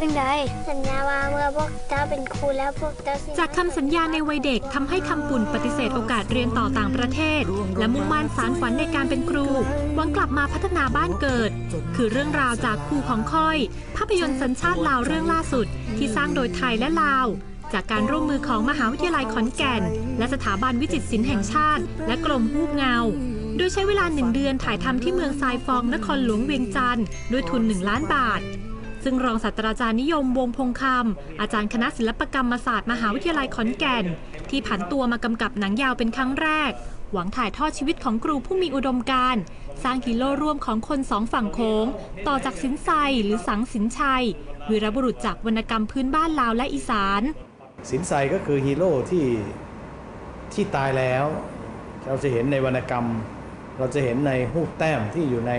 จังใดสัญญาว่าเมื่อพวกเจ้าเป็นครูแล้วพวกเจ้าสิจากคำสัญญาในวัยเด็กทำให้คำปุ่นปฏิเสธโอกาสเรียนต่อต่างประเทศ และมุ่งมั่นสารฝันในการเป็นครู หวังกลับมาพัฒนาบ้านเกิด คือเรื่องราวจากครูของค่อย ภาพยนตร์สัญชาติลาวเรื่องล่าสุด ที่สร้างโดยไทยและลาวจากการร่วมมือของมหาวิทยาลัยขอนแก่น และสถาบันวิจิตรศิลป์แห่งชาติ และกรมฮูกเงา โดยใช้เวลาหนึ่งเดือนถ่ายทำที่เมืองทรายฟองนครหลวงเวียงจันทร์ด้วยทุน 1 ล้านบาท ซึ่งรองศาสตราจารย์นิยมวงพงคำอาจารย์คณะศิลปกรรมศาสตร์มหาวิทยาลัยขอนแก่น ที่ผันตัวมากำกับหนังยาวเป็นครั้งแรก หวังถ่ายทอดชีวิตของครูผู้มีอุดมการณ์ สร้างฮีโร่ร่วมของคนสองฝั่งโค้ง ต่อจากสินไซหรือสังสินชัยวีรบุรุษจากวรรณกรรมพื้นบ้านลาวและอีสาน สินไซก็คือฮีโร่ที่ที่ตายแล้ว เราจะเห็นในวรรณกรรม เราจะเห็นในหูกแต้มที่อยู่ใน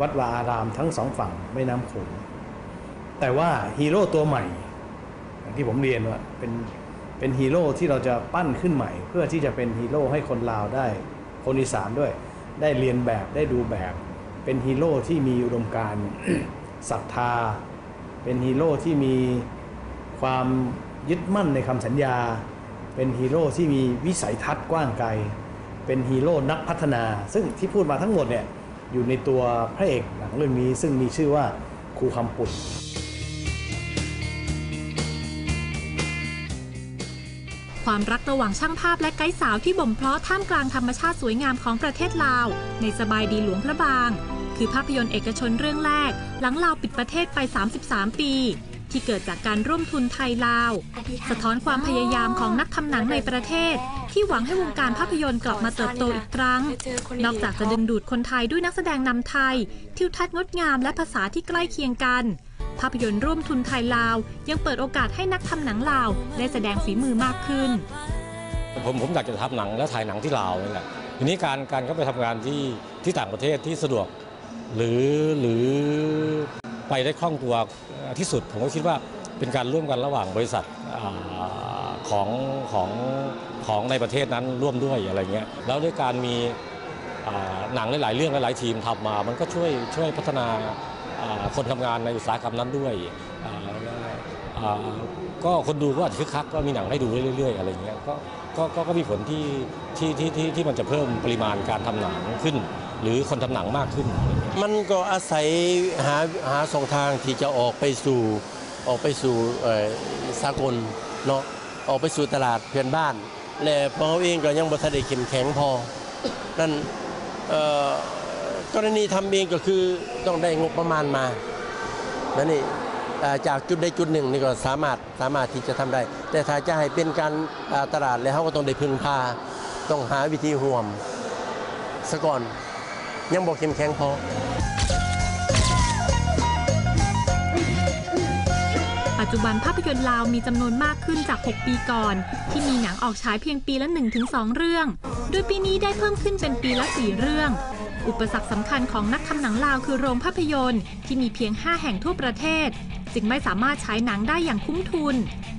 วัดวาอารามทั้งสองฝั่งแม่น้ำโขง แต่ว่าฮีโร่ตัวใหม่อย่างที่ผมเรียนว่าเป็นเป็นฮีโร่ที่เราจะปั้นขึ้นใหม่ เพื่อที่จะเป็นฮีโร่ให้คนลาวได้ คนอีสานด้วย ได้เรียนแบบได้ดูแบบ เป็นฮีโร่ที่มีอุดมการศรัทธา เป็นฮีโร่ที่มีความยึดมั่นในคำสัญญา เป็นฮีโร่ที่มีวิสัยทัศน์กว้างไกล เป็นฮีโร่นักพัฒนา ซึ่งที่พูดมาทั้งหมดเนี่ยอยู่ในตัวพระเอกหนังเรื่องนี้ซึ่งมีชื่อว่าครูคำปุ่น ความรักระหว่างช่างภาพและไกด์สาวที่บ่มเพาะท่ามกลางธรรมชาติสวยงามของประเทศลาว ในสบายดีหลวงพระบาง คือภาพยนตร์เอกชนเรื่องแรก หลังลาวปิดประเทศไป 33 ปี ที่เกิดจากการร่วมทุนไทยลาว สะท้อนความพยายามของนักทำหนังในประเทศ ที่หวังให้วงการภาพยนตร์กลับมาเติบโตอีกครั้ง นอกจากจะดึงดูดคนไทยด้วยนักแสดงนำไทย ทิวทัศน์งดงามและภาษาที่ใกล้เคียงกัน ภาพยนตร์ร่วมทุนไทยลาว ยังเปิดโอกาสให้นักทำหนังลาว ได้แสดงฝีมือมากขึ้น ผมผมอยากจะทำหนังและถ่ายหนังที่ลาวนี่แหละทีนี้การการเขาไปทำงานที่ที่ต่างประเทศที่สะดวก หรือหรือไปได้คล่องตัวที่สุด ผมก็คิดว่าเป็นการร่วมกันระหว่างบริษัทอของของของในประเทศนั้นร่วมด้วยอะไรเงี้ยแล้วด้วยการมีหนังหลาย ๆ เรื่องหลาย ๆ ทีมทำมา มันก็ช่วยช่วยพัฒนา คนทำงานในอุตสาหกรรมนั้นด้วยก็คนดูก็อาจจะคึกคักก็มีหนังให้ดูเรื่อยๆอะไรเงี้ยก็ก็ก็ก็มีผลที่ที่ที่ที่ที่มันจะเพิ่มปริมาณการทำหนังขึ้น หรือคนทำหนังมากขึ้น มันก็อาศัยหาหาสองทางที่จะออกไปสู่ออกไปสู่สากลเนาะออกไปสู่ตลาดเพื่อนบ้าน และพวกเขาเองก็ยังบ่ทันได้เข้มแข็งพอนั่นเอ่อ กรณีทำเองก็คือต้องได้งบประมาณมานั่นนี่เอ่อจากจุดใดจุดหนึ่งนี่ก็สามารถสามารถที่จะทำได้ แต่ถ้าจะให้เป็นการตลาดแล้วเขาก็ต้องได้พึ่งพา ต้องหาวิธีห่วมซะก่อนยังบอกเข้มแข็งพอปัจจุบันภาพยนตร์ลาวมีจำนวนมากขึ้นจาก 6 ปีก่อน ที่มีหนังออกฉายเพียงปีละ 1-2 เรื่อง โดยปีนี้ได้เพิ่มขึ้นเป็นปีละ 4 เรื่อง อุปสรรคสำคัญของนักทำหนังลาวคือโรงภาพยนตร์ที่มีเพียง 5 แห่งทั่วประเทศ จึงไม่สามารถฉายหนังได้อย่างคุ้มทุน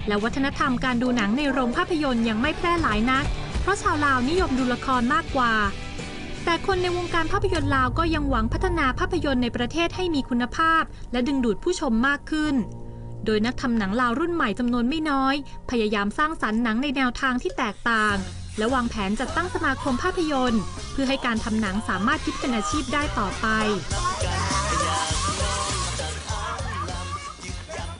และวัฒนธรรมการดูหนังในโรงภาพยนตร์ยังไม่แพร่หลายนัก เพราะชาวลาวนิยมดูละครมากกว่า แต่คนในวงการภาพยนตร์ลาวก็ยังหวังพัฒนาภาพยนตร์ในประเทศให้มีคุณภาพ และดึงดูดผู้ชมมากขึ้น โดยนักทำหนังลาวรุ่นใหม่จำนวนไม่น้อย พยายามสร้างสรรค์หนังในแนวทางที่แตกต่าง และวางแผนจัดตั้งสมาคมภาพยนตร์ เพื่อให้การทำหนังสามารถยึดเป็นอาชีพได้ต่อไป